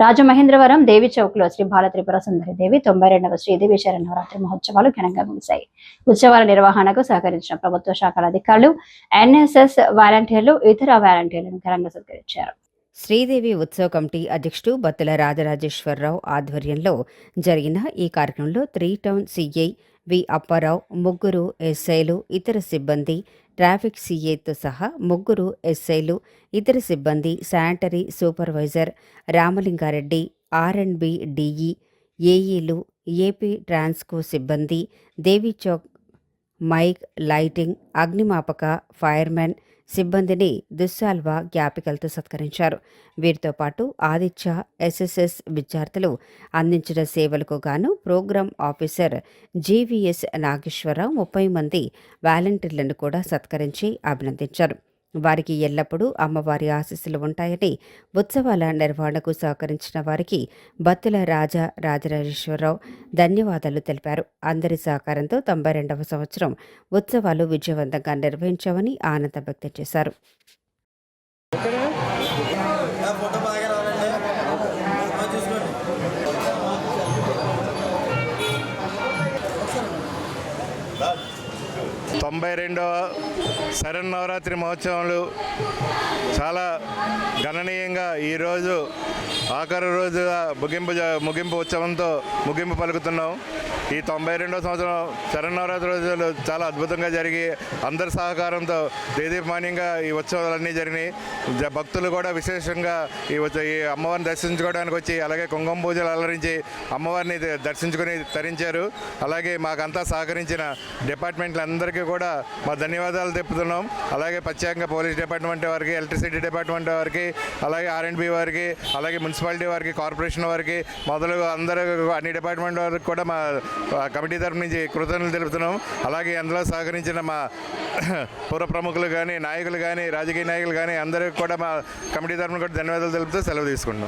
రాజమహేంద్రవరం దేవి చౌక్లో శ్రీ బాల త్రిపుర సుందరి దేవి తొంభై రెండవ శ్రీదేవి శరణవరాత్రి మహోత్సవాలు ఘనంగా ముగిశాయి. ఉత్సవాల నిర్వహణకు సహకరించిన ప్రభుత్వ శాఖల అధికారులు ఎన్ఎస్ఎస్ వాలంటీర్లు ఇతర వాలంటీర్లను ఘనంగా సత్కరించారు. శ్రీదేవి ఉత్సవ కమిటీ అధ్యక్షుడు బత్తుల రాజరాజేశ్వరరావు ఆధ్వర్యంలో జరిగిన ఈ కార్యక్రమంలో three town CI V Apparao ముగ్గురు ఎస్ఐలు ఇతర సిబ్బంది ట్రాఫిక్ సీఏతో సహా ముగ్గురు ఎస్ఐలు ఇతర సిబ్బంది sanitary supervisor Ramalingareddy R and B DE ఏఈలు AP Transco సిబ్బంది దేవి చౌక్ మైక్ లైటింగ్ అగ్నిమాపక ఫైర్మెన్ సిబ్బందిని దుస్సాల్వా జ్ఞాపికలతో సత్కరించారు. వీరితో పాటు ఆదిత్య ఎస్ఎస్ఎస్ విద్యార్థులు అందించిన సేవలకు గాను ప్రోగ్రాం ఆఫీసర్ జీవీఎస్ నాగేశ్వరరావు ముప్పై మంది వాలంటీర్లను కూడా సత్కరించి అభినందించారు. వారికి ఎల్లప్పుడూ అమ్మవారి ఆశీస్సులు ఉంటాయని ఉత్సవాల నిర్వహణకు సహకరించిన వారికి బత్తుల రాజా రాజరాజేశ్వరరావు ధన్యవాదాలు తెలిపారు. అందరి సహకారంతో తొంభై రెండవ సంవత్సరం ఉత్సవాలు విజయవంతంగా నిర్వహించామని ఆనందం వ్యక్తం చేశారు. తొంభై రెండవ శరన్నవరాత్రి మహోత్సవాలు చాలా గణనీయంగా ఈరోజు ఆఖరు రోజుగా ముగింపు ముగింపు ఉత్సవంతో ముగింపు పలుకుతున్నాం. ఈ తొంభై రెండవ సంవత్సరం శరన్నవరాత్రి రోజులు చాలా అద్భుతంగా జరిగి అందరి సహకారంతో దేదీపమాన్యంగా ఈ ఉత్సవాలన్నీ జరిగినాయి. జ- భక్తులు కూడా విశేషంగా ఈ ఈ అమ్మవారిని దర్శించుకోవడానికి వచ్చి అలాగే కుంగం పూజలు అలరించి అమ్మవారిని దర్శించుకొని దర్శించుకుని తరించారు. అలాగే మాకంతా సహకరించిన డిపార్ట్మెంట్లందరికీ కూడా కూడా మా ధన్యవాదాలు తెప్పుతున్నాం అలాగే ప్రత్యేకంగా పోలీస్ డిపార్ట్మెంట్ వారికి ఎలక్ట్రిసిటీ డిపార్ట్మెంట్ వారికి అలాగే ఆర్ఎండ్బి వారికి అలాగే మున్సిపాలిటీ వారికి కార్పొరేషన్ వారికి మొదలు అందరూ అన్ని డిపార్ట్మెంట్ వారికి కూడా మా కమిటీ తరఫు నుంచి కృతజ్ఞతలు తెలుపుతున్నాం. అలాగే అందులో సహకరించిన మా పూర్వ ప్రముఖులు కానీ నాయకులు కానీ రాజకీయ నాయకులు కానీ అందరికీ కూడా మా కమిటీ తరఫున కూడా ధన్యవాదాలు తెలుపుతూ సెలవు తీసుకుంటున్నాం.